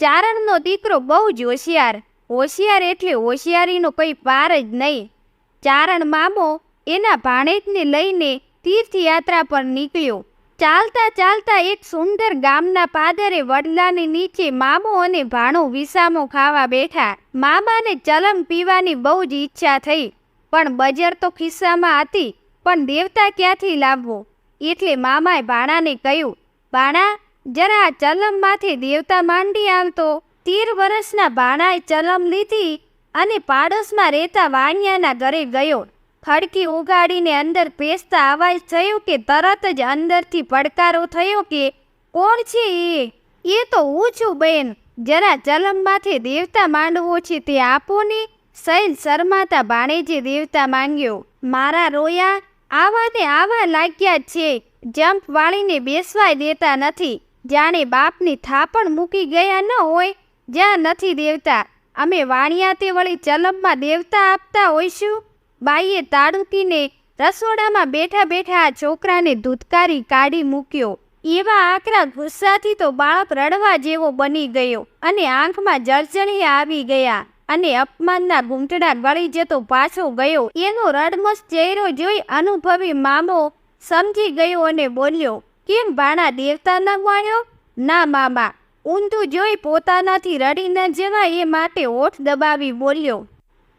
ચારણનો દીકરો બહુ જ હોશિયાર. હોશિયાર એટલે હોશિયારીનો કંઈ પાર જ નહીં. ચારણ મામો એના ભાણેજને લઈને તીર્થયાત્રા પર નીકળ્યો. ચાલતા ચાલતા એક સુંદર ગામના પાદરે વડલાની નીચે મામો અને ભાણો વિસામો ખાવા બેઠા. મામાને ચલમ પીવાની બહુ જ ઈચ્છા થઈ. પણ બજાર તો ખિસ્સામાં હતી, પણ દેવતા ક્યાંથી લાવવો? એટલે મામાએ ભાણાને કહ્યું, ભાણા જરા આ ચલમમાંથી દેવતા માંડી આવતો તેર વર્ષના ભાણાએ ચલમ લીધી અને પાડોશમાં રહેતા વાણિયાના ઘરે ગયો. ખડકી ઉગાડીને અંદર પેસતા અવાજ થયો કે તરત જ અંદરથી પડકારો થયો કે, કોણ છે એ? એ તો હું છું, બેન. જરા ચલમમાંથી દેવતા માંડવો છે તે આપો ને. સૈલ ભાણેજી દેવતા માંગ્યો, મારા રોયા આવા ને આવા લાગ્યા છે. જમ્પ વાળીને બેસવાય દેતા નથી. જાણે બાપની થાપણ મૂકી ગયા ન હોય, જ્યાં નથી દેવતા. અમે વાણિયા તે વળી ચલમમાં દેવતા આપતા હોઈશું. બાઈએ તાડુકીને રસોડામાં બેઠા બેઠા આ છોકરાને ધૂતકારી કાઢી મૂક્યો. એવા આકરા ગુસ્સાથી તો બાળક રડવા જેવો બની ગયો અને આંખમાં જળજળી આવી ગયા અને અપમાનના ઘૂંટડા ગળી જતો પાછો ગયો. એનો રડમસ ચહેરો જોઈ અનુભવી મામો સમજી ગયો અને બોલ્યો કેમ ભાણા દેવતા ન માણ્યો ના, મામા, ઊંધું જોઈ પોતાનાથી રડી ન જવાય એ માટે ઓઠ દબાવી બોલ્યો,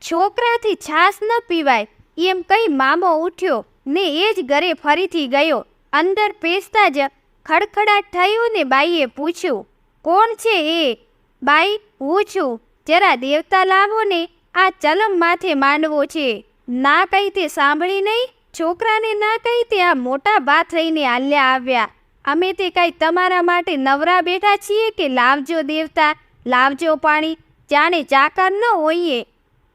છોકરાથી છાસ ન પીવાય. એમ કઈ મામો ઉઠ્યો, ને એ જ ઘરે ફરીથી ગયો, અંદર પેસતા જ ખડખડાટ થયું ને બાઈએ પૂછ્યું, કોણ છે એ? બાઈ, હું છું, જરા દેવતા લાવો ને, આ ચલમ માથે માંડવો છે. ના, કઈ તે સાંભળી નહીં? છોકરાને ના કહી તે આ મોટા બા થઈને હાલ્યા આવ્યા. અમે તે કાંઈ તમારા માટે નવરા બેઠા છીએ કે લાવજો દેવતા, લાવજો પાણી, જાણે ચાકર ન હોઈએ.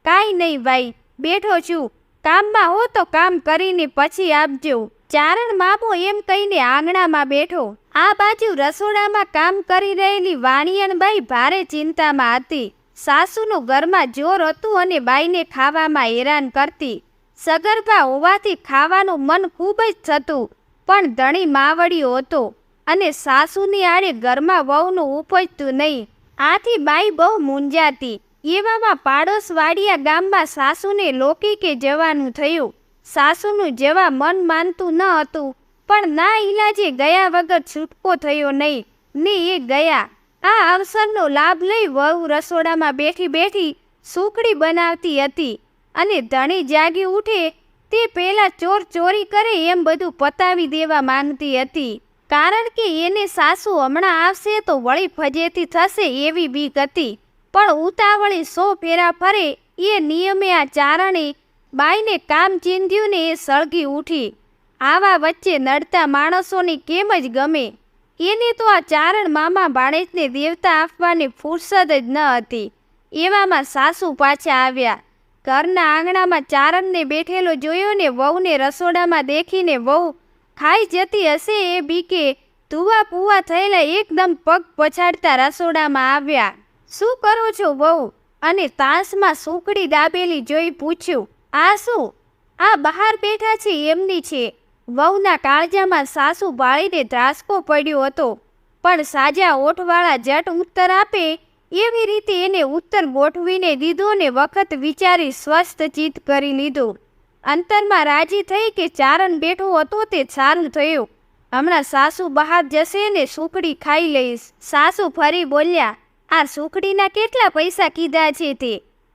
કાંઈ નહીં ભાઈ, બેઠો છું. કામમાં હો તો કામ કરીને પછી આપજો. ચારણ મામો એમ કહીને આંગણામાં બેઠો. આ બાજુ રસોડામાં કામ કરી રહેલી વાણિયણબાઈ ભારે ચિંતામાં હતી. સાસુનું ઘરમાં જોર હતું અને બાઈને ખાવામાં હેરાન કરતી. સગર્ભા હોવાથી ખાવાનું મન ખૂબ જ થતું, પણ ધણી માવડીઓ હતો અને સાસુની આડે ઘરમાં વહુનું ઉપજતું નહીં. આથી બાઈ બહુ મૂંઝાતી, એવામાં પાડોશવાડિયા ગામમાં સાસુને લોકીકે જવાનું થયું. સાસુનું જવા મન માનતું ન હતું, પણ ના ઈલાજે ગયા વગર છૂટકો થયો નહીં, ને એ ગયા. આ અવસરનો લાભ લઈ વહુ રસોડામાં બેઠી બેઠી સુખડી બનાવતી હતી. અને ધણી જાગી ઉઠે તે પહેલાં ચોર ચોરી કરે એમ બધું પતાવી દેવા માંગતી હતી. કારણ કે એને સાસુ હમણાં આવશે તો વળી ફજેતી થશે એવી બીક હતી. પણ ઉતાવળી સો ફેરા ફરે એ નિયમે આ ચારણે બાઈને કામ ચીંધ્યું ને એ સળગી ઉઠી. આવા વચ્ચે નડતા માણસોને કેમ જ ગમે? એને તો આ ચારણ મામા ભાણેજને દેવતા આપવાની ફુરસદ જ ન હતી. એવામાં સાસુ પાછા આવ્યા. ઘરના આંગણામાં ચારણને બેઠેલો જોયો ને વહુને રસોડામાં દેખીને વહુ, ખાઈ જતી હશે એ બીકે. ધુવા પૂવા થયેલા એકદમ પગ પછાડતા રસોડામાં આવ્યા. શું કરો છો વહુ? અને તાસમાં સુકડી દાબેલી જોઈ પૂછ્યું, આ શું? આ બહાર બેઠા છે એમની છે. વહુના કાળજામાં સાસુ બાળીને ધ્રાસકો પડ્યો હતો, પણ સાજા ઓઠવાળા જટ ઉત્તર આપે? એવી રીતે એને ઉત્તર ગોઠવીને દીધો ને વખત વિચારી સ્વસ્થ ચિત્ત કરી લીધો. અંતરમાં રાજી થઈ કે ચારણ બેઠો હતો તે સારું થયું. હમણાં સાસુ બહાર જશે ને સુખડી ખાઈ લઈશ. સાસુ ફરી બોલ્યા, આ સુખડીના કેટલા પૈસા કીધા છે તે?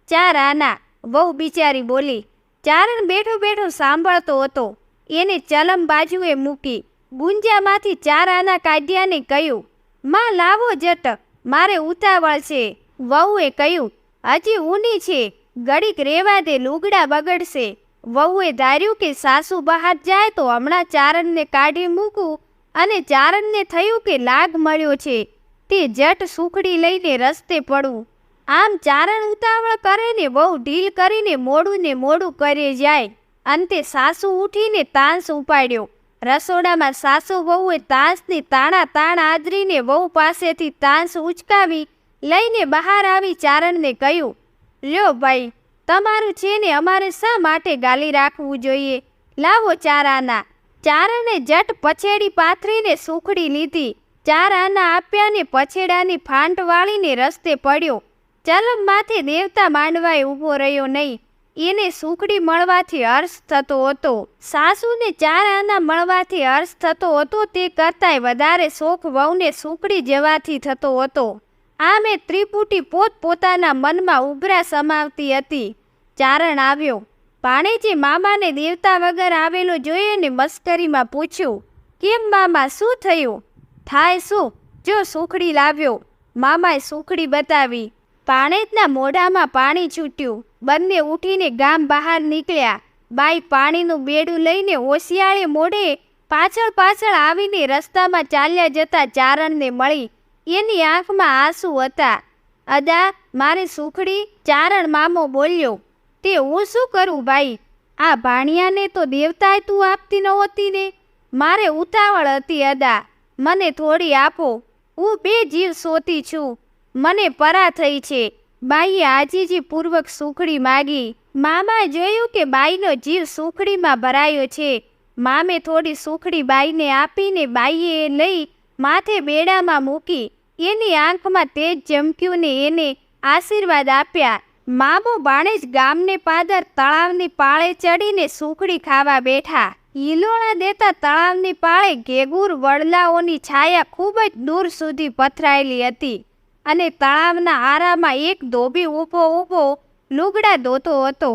ચાર આના. વહુ બિચારી બોલી, ચારણ બેઠો બેઠો સાંભળતો હતો. એને ચલમ બાજુએ મૂકી, ગુંજામાંથી ચાર આના કાઢ્યાને કહ્યું, માં લાવો જટ મારે ઉતાવળ છે. વહુએ કહ્યું, હજી ઊની છે. ઘડીક રેવા દે, લુગડા બગડશે. વહુએ ધાર્યું કે સાસુ બહાર જાય તો હમણાં ચારણને કાઢી મૂકું અને ચારણને થયું કે લાગ મળ્યો છે. તે જટ સુખડી લઈને રસ્તે પડવું આમ ચારણ ઉતાવળ કરે ને બહુ ઢીલ કરીને મોડું ને મોડું કરે જાય. અંતે સાસુ ઉઠીને તાંસ ઉપાડ્યો. રસોડામાં સાસુ વહુએ તાંસની તાણા તાણ આદરીને વહુ પાસેથી તાંસ ઉચકાવી લઈને બહાર આવી ચારણને કહ્યું, લ્યો ભાઈ, તમારું છે ને અમારે શા માટે ગાલી રાખવું જોઈએ? લાવો ચારાના. ચારણે જટ પછેડી પાથરીને સુખડી લીધી. ચાર આના આપ્યા ને પછેડાની ફાંટ વાળીને રસ્તે પડ્યો. ચલમ માથે દેવતા માંડવાએ ઊભો રહ્યો નહીં. એને સુખડી મળવાથી હર્ષ થતો હતો. સાસુને ચાર આના મળવાથી હર્ષ થતો હતો, તે કરતાંય વધારે શોખ વહુને સુખડી જવાથી થતો હતો. આમે ત્રિપુટી પોત પોતાના મનમાં ઉભરા સમાવતી હતી. ચારણ આવ્યો. ભાણેજી મામાને દેવતા વગર આવેલો જોયો અને મસ્કરીમાં પૂછ્યું, કેમ મામા, શું થયું? થાય શું? જો સુખડી લાવ્યો. મામાએ સુખડી બતાવી પાણેજના મોઢામાં પાણી છૂટ્યું. બંને ઉઠીને ગામ બહાર નીકળ્યા. બાઈ પાણીનું બેડું લઈને હોશિયાળે મોઢે પાછળ પાછળ આવીને રસ્તામાં ચાલ્યા જતા ચારણને મળી. એની આંખમાં આંસુ હતા. અદા, મારે સુખડી, ચારણ મામો બોલ્યો. તે હું શું કરું ભાઈ? આ ભાણિયાને તો દેવતાએ તું આપતી નહોતી ને? મારે ઉતાવળ હતી અદા. મને થોડી આપો. હું બે જીવ સોતી છું. મને પરા થઈ છે. બાઈએ આજીજી પૂર્વક સુખડી માગી. મામાએ જોયું કે બાઈનો જીવ સુખડીમાં ભરાયો છે. મામે થોડી સુખડી બાઈને આપીને બાઈએ એ લઈ માથે બેડામાં મૂકી. એની આંખમાં તેજ ચમક્યું ને એને આશીર્વાદ આપ્યા. મામો બાણેજ ગામને પાદર તળાવની પાળે ચડીને સુખડી ખાવા બેઠા. હિલોણા દેતા તળાવની પાળે ઘેગુર વડલાઓની છાયા ખૂબ જ દૂર સુધી પથરાયેલી હતી. અને તળાવના આરામાં એક ધોબી ઊભો ઊભો લુગડા ધોતો હતો.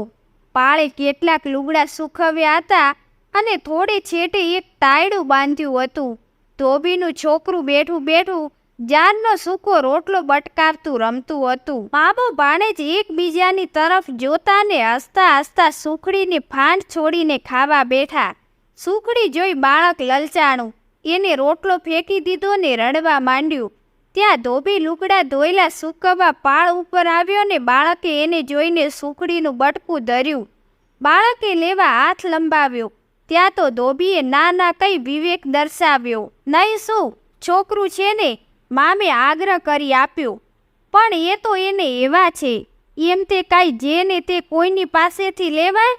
પાળે કેટલાક લુગડા સુખવ્યા હતા અને થોડે છેટે એક તાયડું બાંધ્યું હતું. ધોબીનું છોકરું બેઠું બેઠું જાનનો સૂકો રોટલો બટકારતું રમતું હતું. મામો ભાણેજ એકબીજાની તરફ જોતા ને હસતા હસતા સુખડીની ફાંડ છોડીને ખાવા બેઠા. સુખડી જોઈ બાળક લલચાણું. એને રોટલો ફેંકી દીધો ને રડવા માંડ્યું. ત્યાં ધોબી લુગડા ધોયેલા સૂકવવા પાળ ઉપર આવ્યો ને બાળકે એને જોઈને સુખડીનું બટકું ધર્યું. બાળકે લેવા હાથ લંબાવ્યો. ત્યાં તો ધોબીએ ના ના કઈ વિવેક દર્શાવ્યો. નહીં શું? છોકરું છે ને, મામે આગ્રહ કરી આપ્યો. પણ એ તો એને એવા છે. એમ તે કાંઈ જે ને તે કોઈની પાસેથી લેવાય?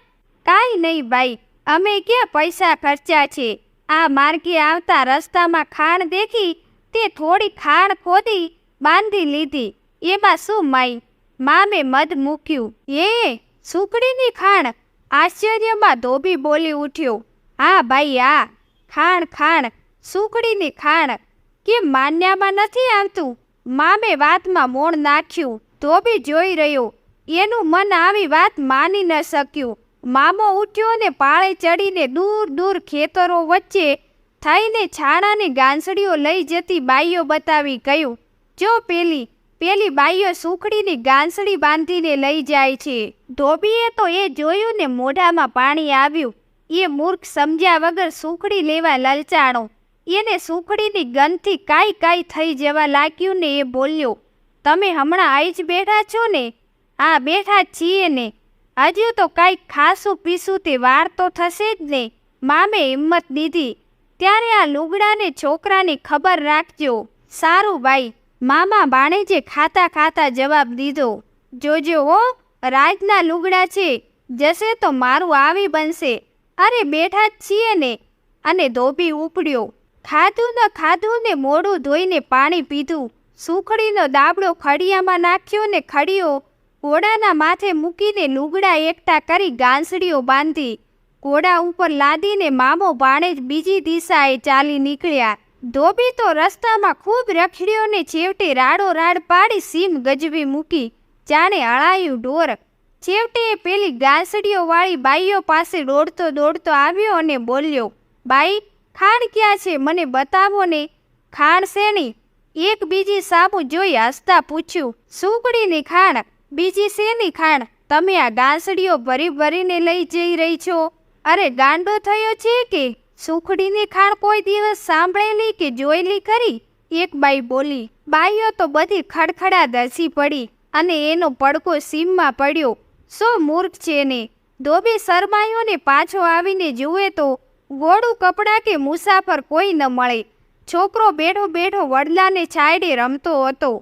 કાંઈ નહીં ભાઈ. અમે ક્યાં પૈસા ખર્ચ્યા છે? આ માર્ગે આવતા રસ્તામાં ખાણ દેખી તે થોડી ખાણ ખોદી બાંધી લીધી. એમાં શું માઈ મામે મધ મૂક્યું. એ સુકડીની ખાણ. આશ્ચર્યમાં ધોબી બોલી ઉઠ્યો. હા ભાઈ, આ. ખાણ ખાણ. સુકડીની ખાણ. કેમ માન્યામાં નથી આવતું? મામે વાતમાં મોણ નાખ્યું. ધોબી જોઈ રહ્યો. એનું મન આવી વાત માની ન શક્યું. મામો ઉઠ્યો ને પાળે ચડીને દૂર દૂર ખેતરો વચ્ચે થઈને છાણાની ગાંસડીઓ લઈ જતી બાઈઓ બતાવી કહ્યું, જો પેલી પેલી બાઈઓ સુખડીની ગાંસડી બાંધીને લઈ જાય છે, ધોબીએ તો એ જોયું ને મોઢામાં પાણી આવ્યું. એ મૂર્ખ સમજ્યા વગર સુખડી લેવા લલચાણો. એને સુખડીની ગંધથી કાંઈ કાંઈ થઈ જવા લાગ્યું ને એ બોલ્યો, તમે હમણાં આઈ જ બેઠા છો ને? આ બેઠા છીએ ને? હજુ તો કાંઈક ખાસું પીસું તે વાર તો થશે જ ને? મામે હિંમત દીધી. ત્યારે આ લુગડાને છોકરાની ખબર રાખજો. સારું ભાઈ, મામા બાણેજે ખાતા ખાતા જવાબ દીધો. જોજો હો, રાજના લુગડા છે, જશે તો મારું આવી બનશે. અરે બેઠા જ છીએ ને. અને ધોબી ઉપડ્યો. ખાધું ન ખાધું ને મોડું ધોઈને પાણી પીધું. સુખડીનો દાબડો ખડિયામાં નાખ્યો ને ખડિયો. ઘોડાના માથે મૂકીને લુગડા એકઠા કરી ગાંસડીઓ બાંધી. ઘોડા ઉપર લાદીને મામો ભાણેજ બીજી દિશાએ ચાલી નીકળ્યા. ધોબી તો રસ્તામાં ખૂબ રખડ્યો ને છેવટે રાડો રાડ પાડી સીમ ગજવી મૂકી. જાણે હળાયું ઢોર. છેવટે એ પેલી ગાંસડીઓવાળી બાઈઓ પાસે દોડતો દોડતો આવ્યો અને બોલ્યો, બાઈ, ખાણ ક્યાં છે? મને બતાવો ને. ખાણ શેની? એક બીજી સાબુ જોઈ હસતા પૂછ્યું સુકડીની ખાણ? બીજી શેની ખાણ? તમે આ ગાંસડીઓ ભરી ભરીને લઈ જઈ રહી છો. અરે ગાંડો થયો છે કે? સુખડીની ખાણ કોઈ દિવસ સાંભળેલી કે જોયેલી ખરી? એક બાઈ બોલી, બાઈઓ તો બધી ખડખડા ધસી પડી અને એનો પડકો સીમમાં પડ્યો. સો મૂર્ખ છે ને? ધોબી શરમાયોને પાછો આવીને જુએ તો ગોળું કપડાં કે મુસાફર કોઈ ન મળે. છોકરો બેઠો બેઠો વડલાને છાયડે રમતો હતો.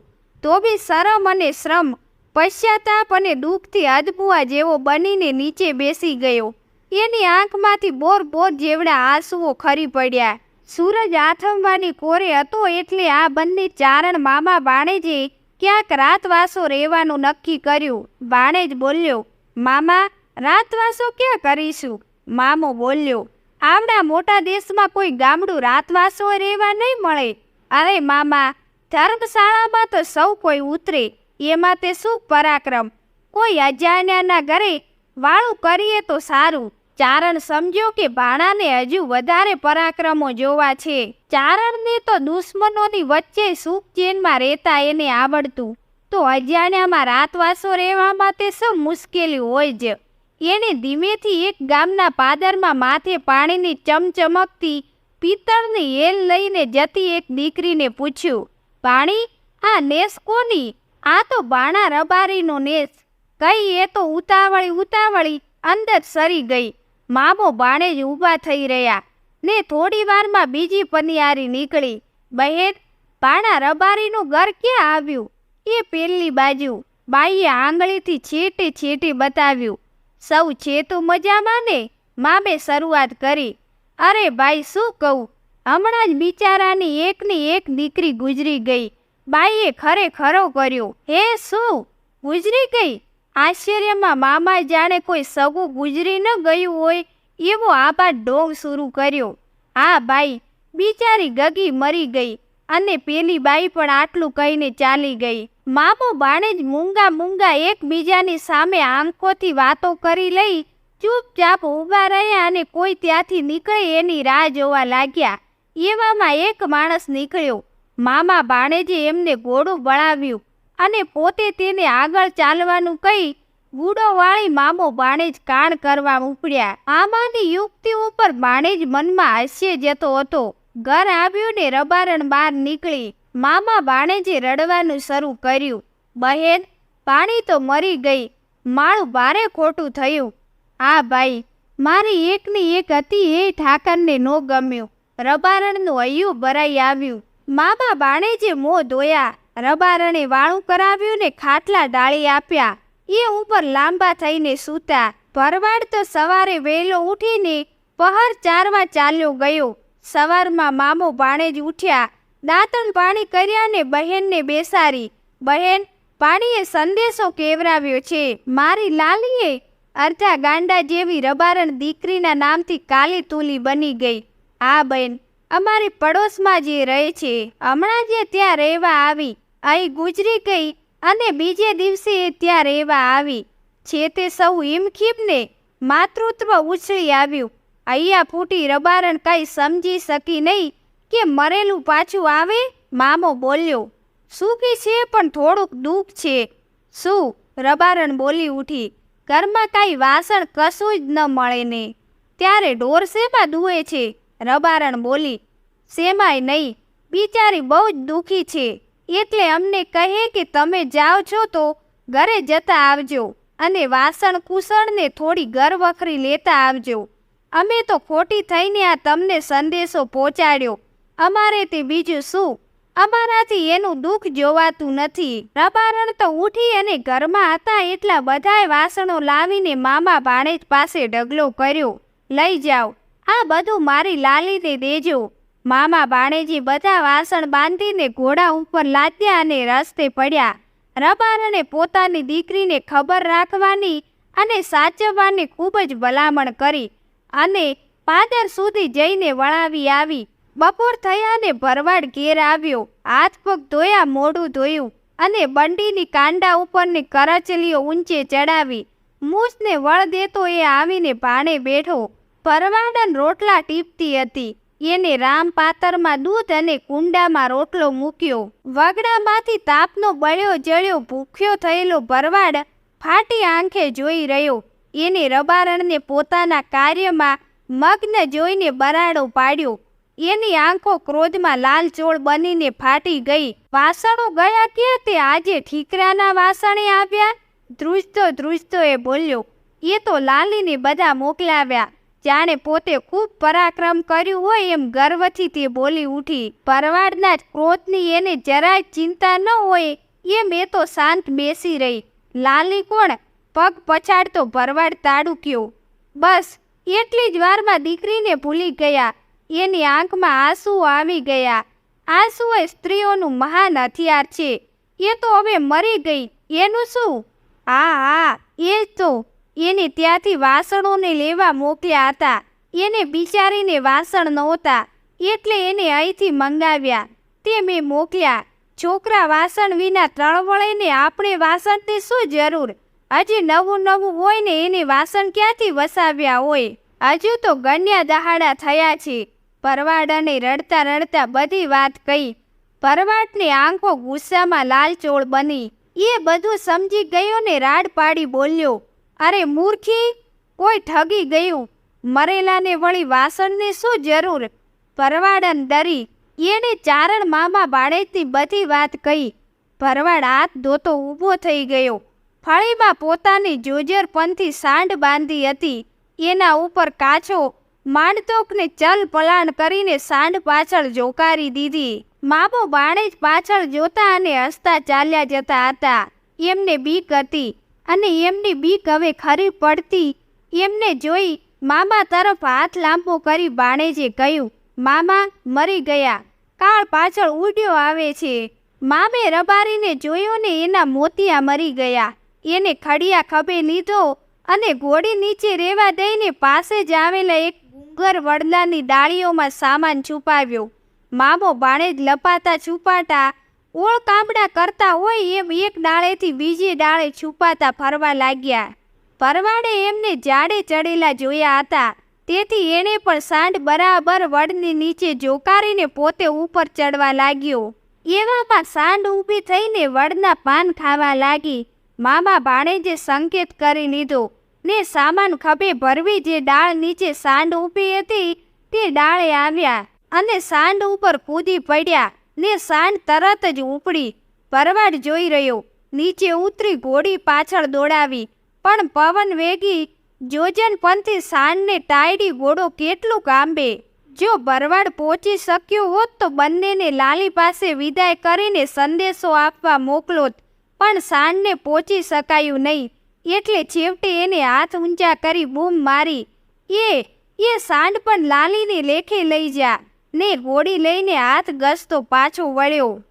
ધોબી શરમ અને શ્રમ, પશ્ચાતાપ અને દુઃખથી અદબુઆ જેવો બનીને નીચે બેસી ગયો. એની આંખમાંથી બોર બોર જેવડા આંસુઓ ખરી પડ્યા. સૂરજ આથમવાની કોરે હતો એટલે આ બંને ચારણ મામા બાણેજે ક્યાંક રાતવાસો રહેવાનું નક્કી કર્યું. બાણેજ બોલ્યો, મામા, રાતવાસો ક્યાં કરીશું? મામો બોલ્યો, આવડા મોટા દેશમાં કોઈ ગામડું રાતવાસો રહેવા નહીં મળે. અરે મામા, ધર્મશાળામાં તો સૌ કોઈ ઉતરે, એમાં તે શું પરાક્રમ? કોઈ અજાણ્યાના ઘરે વાળું કરીએ તો સારું. ચારણ સમજ્યો કે ભાણાને હજુ વધારે પરાક્રમો જોવા છે. ચારણને તો દુશ્મનોની વચ્ચે સુખ ચેનમાં રહેતા એને આવડતું. તો અજાણ્યામાં રાતવાસો રહેવામાં તે શું મુશ્કેલી હોય જ? એણે ધીમેથી એક ગામના પાદરમાં માથે પાણીની ચમચમકતી પિત્તળની હેલ લઈને જતી એક દીકરીને પૂછ્યું પાણી આ નેસ કોની? આ તો બાણા રબારીનો નેસ. કઈ એ તો ઉતાવળી ઉતાવળી અંદર સરી ગઈ. મામો બાણે જ ઊભા થઈ રહ્યા. ને થોડી વારમાં બીજી પનિયારી નીકળી. બહેન, પાણા રબારીનું ઘર ક્યાં આવ્યું? એ પેલી બાજુ. બાઈએ આંગળીથી છેટી છેટી બતાવ્યું. સૌ છે તો મજામાં ને? મામે શરૂઆત કરી. અરે ભાઈ, શું કહું? હમણાં જ બિચારાની એકની એક દીકરી ગુજરી ગઈ. બાઈએ ખરેખરો કર્યો. હે, શું? ગુજરી ગઈ? આશ્ચર્યમાં મામા જાણે કોઈ સગું ગુજરી ન ગયું હોય એવો આભાર ડોંગ શરૂ કર્યો. આ બાઈ બિચારી ગગી મરી ગઈ અને પેલી બાઈ પણ આટલું કહીને ચાલી ગઈ. મામો બાણે જ મૂંગા મૂંગા એકબીજાની સામે આંખોથી વાતો કરી લઈ ચૂપચાપ ઊભા રહ્યા અને કોઈ ત્યાંથી નીકળે એની રાહ જોવા લાગ્યા. એવામાં એક માણસ નીકળ્યો. મામા બાણેજે એમને ઘોડું બળાવ્યું અને પોતે તેને આગળ ચાલવાનું કહી ગુડોવાળી મામો બાણેજ કાણ કરવા ઉપડ્યા. આમાંની યુક્તિ ઉપર બાણેજ મનમાં હાસ્ય જતો હતો. ઘર આવ્યું ને રબારણ બહાર નીકળી. મામા બાણેજે રડવાનું શરૂ કર્યું. બહેન, પાણી તો મરી ગઈ. માળું ભારે ખોટું થયું. આ ભાઈ, મારી એકની એક હતી એ ઠાકરને નો ગમ્યું. રબારણનું હૈયું ભરાઈ આવ્યું. મામા બાણેજે મોં ધોયા રબારણે વાળું કરાવ્યું ને ખાટલા ડાળી આપ્યા. એ ઉપર લાંબા થઈને સૂતા. ભરવાડ તો સવારે વહેલો ઉઠીને પહર ચારવા ચાલ્યો ગયો. સવારમાં મામો ભાણેજ ઉઠ્યા. દાંતણ પાણી કર્યા ને બહેનને બેસારી બહેન, પાણીએ સંદેશો કેવરાવ્યો છે? મારી લાલીએ અર્ધા ગાંડા જેવી રબારણ દીકરીના નામથી કાલી તુલી બની ગઈ. આ બહેન, અમારી પડોશમાં જે રહે છે, હમણાં જે ત્યાં રહેવા આવી અહીં ગુજરી ગઈ અને બીજે દિવસે ત્યાં રહેવા આવી. છે તે સૌ હિમખીબને માતૃત્વ ઉછળી આવ્યું. અહીંયા ફૂટી રબારણ કંઈ સમજી શકી નહીં કે મરેલું પાછું આવે? મામો બોલ્યો, સુખી છે પણ થોડુંક દુઃખ છે. શું? રબારણ બોલી ઉઠી, ઘરમાં કાંઈ વાસણ કશું જ ન મળે ને. ત્યારે ઢોર શેમાં દુએ છે? રબારણ બોલી, શેમાંય નહીં. બિચારી બહુ જ દુઃખી છે. એટલે અમને કહે કે તમે જાઓ છો તો ઘરે જતા આવજો અને વાસણ કુસળને થોડી ઘર વખરી લેતા આવજો. અમે તો ખોટી થઈને આ તમને સંદેશો પહોંચાડ્યો. અમારે તે બીજું શું? અમારાથી એનું દુઃખ જોવાતું નથી. રબારણ તો ઉઠી અને ઘરમાં હતા એટલા બધાય વાસણો લાવીને મામા ભાણેજ પાસે ઢગલો કર્યો. લઈ જાઓ. આ બધું મારી લાલીને દેજો. મામા બાણેજી બધા વાસણ બાંધીને ઘોડા ઉપર લાદ્યા અને રસ્તે પડ્યા. રબારણે પોતાની દીકરીને ખબર રાખવાની અને સાચવવાની ખૂબ જ ભલામણ કરી અને પાદર સુધી જઈને વળાવી આવી. બપોર થયા ને ભરવાડ ઘેર આવ્યો. હાથ પગ ધોયા, મોઢું ધોયું અને બંડીની કાંડા ઉપરની કરચલીઓ ઊંચે ચડાવી. મૂસને વળ દેતો એ આવીને ભાણે બેઠો. પરવાડન રોટલા ટીપતી હતી. એને રામ પાતરમાં દૂધ અને કુંડામાં રોટલો મૂક્યો. વગડામાંથી તાપનો બળ્યો જળ્યો ભૂખ્યો થયેલો ભરવાડ ફાટી આંખે જોઈ રહ્યો. એને રબારણને પોતાના કાર્યમાં મગ્ન જોઈને બરાડો પાડ્યો. એની આંખો ક્રોધમાં લાલચોળ બનીને ફાટી ગઈ. વાસણો ગયા કે તે આજે ઠીકરાના વાસણે આવ્યા? ધ્રુજતો ધ્રુજતો એ બોલ્યો. એ તો લાલીને બધા મોકલાવ્યા. જાણે પોતે ખૂબ પરાક્રમ કર્યું હોય એમ ગર્વથી તે બોલી ઉઠી ભરવાડના ક્રોધની એને જરાય ચિંતા ન હોય એમ એ તો શાંત બેસી રહી. લાલી કોણ? પગ પછાડતો ભરવાડ તાડુક્યો. બસ, એટલી જ વારમાં દીકરીને ભૂલી ગયા. એની આંખમાં આંસુ આવી ગયા. આંસુ એ સ્ત્રીઓનું મહાન હથિયાર છે. એ તો હવે મરી ગઈ. એનું શું? હા હા, એ તો. એને ત્યાંથી વાસણોને લેવા મોકલ્યા હતા. એને બિચારીને વાસણ નહોતા. એટલે એને અહીંથી મંગાવ્યા. તે મેં મોકલ્યા. છોકરા વાસણ વિના ત્રણવળેને આપણે વાસણની શું જરૂર? હજી નવું નવું હોય ને એને વાસણ ક્યાંથી વસાવ્યા હોય? હજુ તો ગણ્યા દહાડા થયા છે. પરવાડાને રડતા રડતા બધી વાત કહી. પરવાટની આંખો ગુસ્સામાં લાલચોળ બની. એ બધું સમજી ગયો ને રાડ પાડી બોલ્યો અરે મૂર્ખી, કોઈ ઠગી ગયું. મરેલાને વળી વાસણની શું જરૂર? પરવાડન ડરી એણે ચારણ મામા બાળેતી બધી વાત કહી. ભરવાડ હાથ ધોતો ઊભો થઈ ગયો. ફળીમાં પોતાની જોજરપંથી સાંડ બાંધી હતી. એના ઉપર કાચો માંડતોકને ચલ પલાણ કરીને સાંડ પાછળ જોકારી દીધી. મામો બાણેજ પાછળ જોતા અને હસતા ચાલ્યા જતા હતા. એમને બીક હતી. અને એમની બીક હવે ખરી પડતી. એમને જોઈ મામા તરફ હાથ લાંબો કરી બાણેજે કહ્યું, મામા, મરી ગયા. કાળ પાછળ ઉડ્યો આવે છે. મામે રબારીને જોયો ને એના મોતિયા મરી ગયા. એને ખડિયા ખભે લીધો અને ઘોડી નીચે રેવા દઈને પાસે જ આવેલા એક ડુંગર વડલાની ડાળીઓમાં સામાન છુપાવ્યો. મામો બાણેજ લપાતા છુપાતા ઓળ કામડા કરતા હોય એમ એક ડાળેથી બીજી ડાળે છુપાતા ફરવા લાગ્યા. પરવાડે એમને જાડે ચડેલા જોયા હતા. તેથી એણે પણ સાંડ બરાબર વડની નીચે જોકારીને પોતે ઉપર ચડવા લાગ્યો. એવામાં સાંડ ઊભી થઈને વડના પાન ખાવા લાગી. મામા ભાણેજે સંકેત કરી લીધો ને સામાન ખભે ભરવી જે ડાળ નીચે સાંડ ઊભી હતી તે ડાળે આવ્યા અને સાંડ ઉપર કૂદી પડ્યા. ને સાંડ તરત જ ઉપડી પરવાડ જોઈ રહ્યો. નીચે ઉતરી ઘોડી પાછળ દોડાવી. પણ પવન વેગી જોજન પંથી સાંડને ટાયડી ઘોડો કેટલું કાંબે. જો ભરવાડ પહોંચી શક્યો હોત તો બંનેને લાલી પાસે વિદાય કરીને સંદેશો આપવા મોકલોત. પણ સાંડને પહોંચી શકાયું નહીં. એટલે છેવટે એને હાથ ઊંચા કરી બૂમ મારી. એ એ સાંડ પણ લાલીને લેખે લઈ જા. ને ગોળી લઈને હાથ ગસતો પાછો વળ્યો.